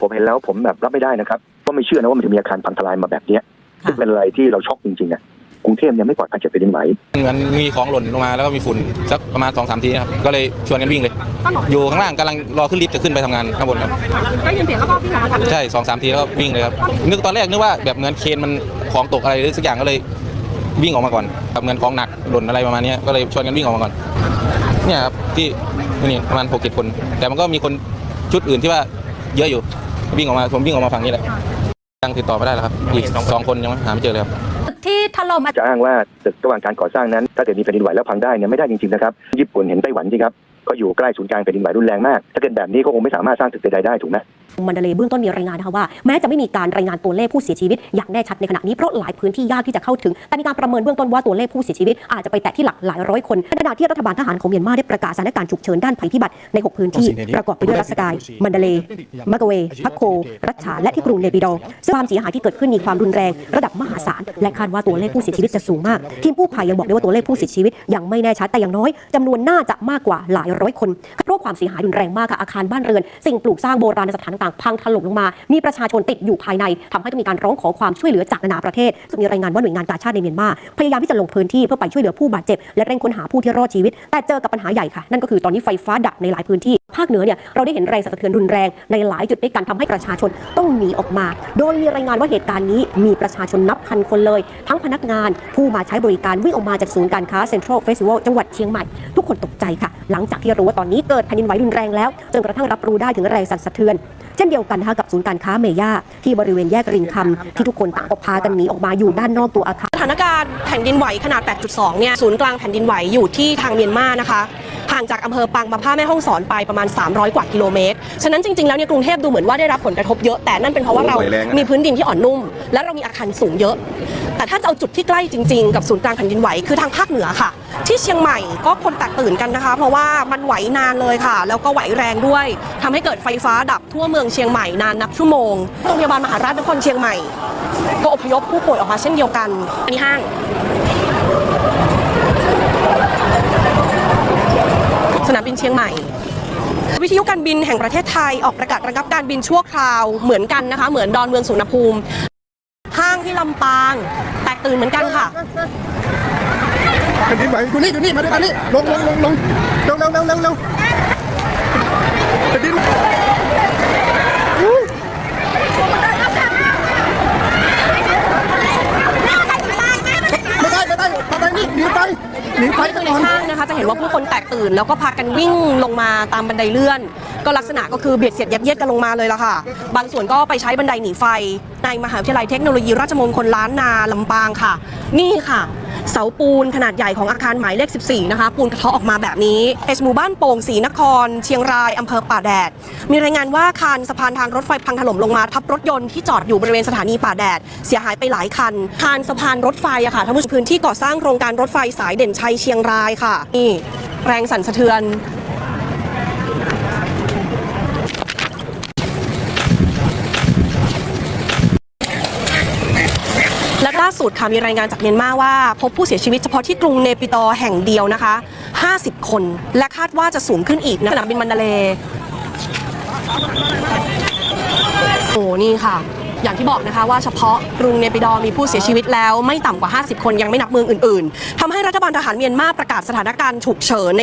ผมเห็นแล้วผมแบบรับไม่ได้นะครับก็ไม่เชื่อนะว่ามันจะมีอาคารพังทลายมาแบบเนี้ยค่ะซึ่งเป็นอะไรที่เราช็อกจริงๆอะกรุงเทพเนี่ยไม่ปลอดภัยจากแผ่นดินไหวเหมือนมีของหล่นลงมาแล้วก็มีฝุ่นสักประมาณ2อสทีนะครับก็เลยชวนกันวิ่งเลย อยู่ข้างล่างกำลังรอขึ้นลิฟต์จะขึ้นไปทำงานข้างบนครับได้ยินเสียงแล้วก็พี่หากันใช่สองสามทีแล้วก็วิ่งเลยครับนึกตอนแรกนึกว่าแบบเหมือนเคนมันของตกอะไรหรือสักอย่างก็เลยวิ่งออกมาก่อนแบบเหมือนของหนักหล่นอะไรประมาณเนี้ยก็เลยชวนกันวิ่งออกมาก่อนเนี่ยครับที่นี่ประมาณหกเจ็ดคน แต่มันก็มีคนชุดอื่นที่ว่าเยอะอยู่ วิ่งออกมาผมวิ่งออกมาฝั่งนี้แหละยังติดต่อไม่ได้แล้วครับอีกสองคนยังหาไม่เจอเลยครับที่ถล่มจะอ้างว่าตึกระหว่างการก่อสร้างนั้น ถ้าเกิดมีแผ่นดินไหวแล้วพังได้เนี่ยไม่ได้จริงๆนะครับญี่ปุ่นเห็นไต้หวันที่ครับก็อยู่ใกล้ศูนย์กลางแผ่นดินไหวรุนแรงมาก ถ้าเกิดแบบนี้ก็คงไม่สามารถสร้างตึกใดๆได้ถูกไหม มันดาเลเบื้องต้นมีรายงานนะคะว่าแม้จะไม่มีการรายงานตัวเลขผู้เสียชีวิต อย่างแน่ชัดในขณะนี้เพราะหลายพื้นที่ยากที่จะเข้าถึง แต่มีการประเมินเบื้องต้นว่าตัวเลขผู้เสียชีวิตอาจจะไปแตะที่หลักหลายร้อยคนขณะที่รัฐบาลทหารของเมียนมาได้ประกาศสถานการณ์ฉุกเฉินด้านภัยพิบัติใน 6 พื้นที่ประกอบไปด้วยรัสกาย มันดาเลมักะเวพักโค รัชฉานและที่กรุงเนปิดอซึ่งความเสียหายที่เกิดขึ้นมีความรุนแรง ระดับมหาศาลและคาดว่าตัวเลขผู้เสียชีวิตจะสูงมากทีมกู้ภัยยังบอกได้ว่าตัวเลขผู้เสียชีวิตยังไม่แน่ชัดแต่อย่างน้อยจำนวนน่าจะมากกว่าหลายร้อยคนเพราะความเสียหายรุนแรงมากค่ะอาคารบ้านเรือน สิ่งปลูกสร้างโบราณสถานต่างๆ พังถล่มลงมา มีประชาชนติดอยู่ภายในทำให้ต้องมีการร้องขอความช่วยเหลือจากนานาประเทศซึ่งมีรายงานว่าหน่วยงานกาชาติในเมียนมาพยายามที่จะลงพื้นที่เพื่อไปช่วยเหลือผู้บาดเจ็บและเร่งค้นหาผู้ที่รอดชีวิต แต่เจอกับปัญหาใหญ่ค่ะนั่นก็คือตอนนี้ไฟฟ้าดับในหลายพื้นที่ ภาคเหนือเนี่ยเราได้เห็นแรงสั่นสะเทือนรุนแรงในหลายจุดด้วยกันทำให้ประชาชนต้องหนีออกมา โดยมีรายงานว่าเหตุการณ์นี้มีประชาชนนับพันคนเลย ทั้งพนักงานผู้มาใช้บริการวิ่งออกมาจากศูนย์การค้าเซ็นทรัลเฟสติวัลจังหวัดเชียงใหม่ ทุกคนตกใจค่ะ หลังจากที่รู้ว่าตอนนี้เกิดแผ่นดินไหวรุนแรงแล้ว จนกระทั่งรับรู้ได้ถึงแรงสั่นสะเทือน เช่นเดียวกันนะคะกับศูนย์การค้าเมย่าที่บริเวณแยกริงคำที่ทุกคนต่างก็พากันหนีออกมาอยู่ด้านนอกตัวอาคารสถานการณ์แผ่นดินไหวขนาด 8.2 เนี่ยศูนย์กลางแผ่นดินไหวอยู่ที่ทางเมียนมานะคะ ห่างจากอำเภอปังมาผ้าแม่ห้องสอนไปประมาณ 300 กว่ากิโลเมตร ฉะนั้นจริง ๆ แล้วเนี่ยกรุงเทพดูเหมือนว่าได้รับผลกระทบเยอะ แต่นั่นเป็นเพราะว่าเรา มีพื้นดินที่อ่อนนุ่ม และเรามีอาคารสูงเยอะ แต่ถ้าจะเอาจุดที่ใกล้จริง ๆ กับศูนย์กลางแผ่นดินไหวคือทางภาคเหนือค่ะ ที่เชียงใหม่ก็คนแตกตื่นกันนะคะ เพราะว่ามันไหวนานเลยค่ะ แล้วก็ไหวแรงด้วยทำให้เกิดไฟฟ้าดับทั่วเมืองเชียงใหม่นานนับชั่วโมง โรงพยาบาลมหาราชนครเชียงใหม่ ก็อพยพผู้ป่วยออกมาเช่นเดียวกันอันนี้ห้าง สนามบินเชียงใหม่ วิทยุการบินแห่งประเทศไทยออกประกาศระงับการบินชั่วคราวเหมือนกันนะคะ เหมือนดอนเมืองสุวรรณภูมิห้างที่ลำปางแตกตื่นเหมือนกันค่ะแผ่นดินไหวอยู่นี่อยู่นี่มาด้วยกันนี่ลงลงลงลงเร็วเร็วเร็วเร็วเร็วแผ่นดินอู้ไม่ได้ไม่ได้ทำไมนี่หนีไปหนีไปนี่กัคืนอในก่อ นะคะ จะเห็นว่าผู้คนแตกตื่น แล้วก็พากันวิ่งลงมาตามบันไดเลื่อน ก็ลักษณะก็คือเบียดเสียดยัดเยียดกันลงมาเลยล่ะค่ะ บางส่วนก็ไปใช้บันไดหนีไฟ ในมหาวิทยาลัยเทคโนโลยีราชมงคลล้านนาลำปางค่ะ นี่ค่ะ เสาปูนขนาดใหญ่ของอาคารหมายเลข 14 นะคะ ปูนกระเทาะออกมาแบบนี้เอชหมู่บ้านโป่งศรีนคร เชียงรายอำเภอป่าแดด มีรายงานว่าคานสะพานทางรถไฟพังถล่มลงมาทับรถยนต์ที่จอดอยู่บริเวณสถานีป่าแดด เสียหายไปหลายคัน คานสะพานรถไฟอะค่ะทั้งหมดพื้นที่ก่อสร้างโครงการรถไฟสายเด่นชัยเชียงรายค่ะนี่แรงสั่นสะเทือน และล่าสุดค่ะมีรายงานจากเมียนมาว่า พบผู้เสียชีวิตเฉพาะที่กรุงเนปิดอร์แห่งเดียวนะคะ 50 คน และคาดว่าจะสูงขึ้นอีกนะสนามบินมันดาเลย์โอ้นี่ค่ะ อย่างที่บอกนะคะว่าเฉพาะกรุงเนปิดอร์มีผู้เสียชีวิตแล้วไม่ต่ำกว่า 50 คนยังไม่นับเมืองอื่น ๆทำให้รัฐบาลทหารเมียนมาประกาศสถานการณ์ฉุกเฉินใน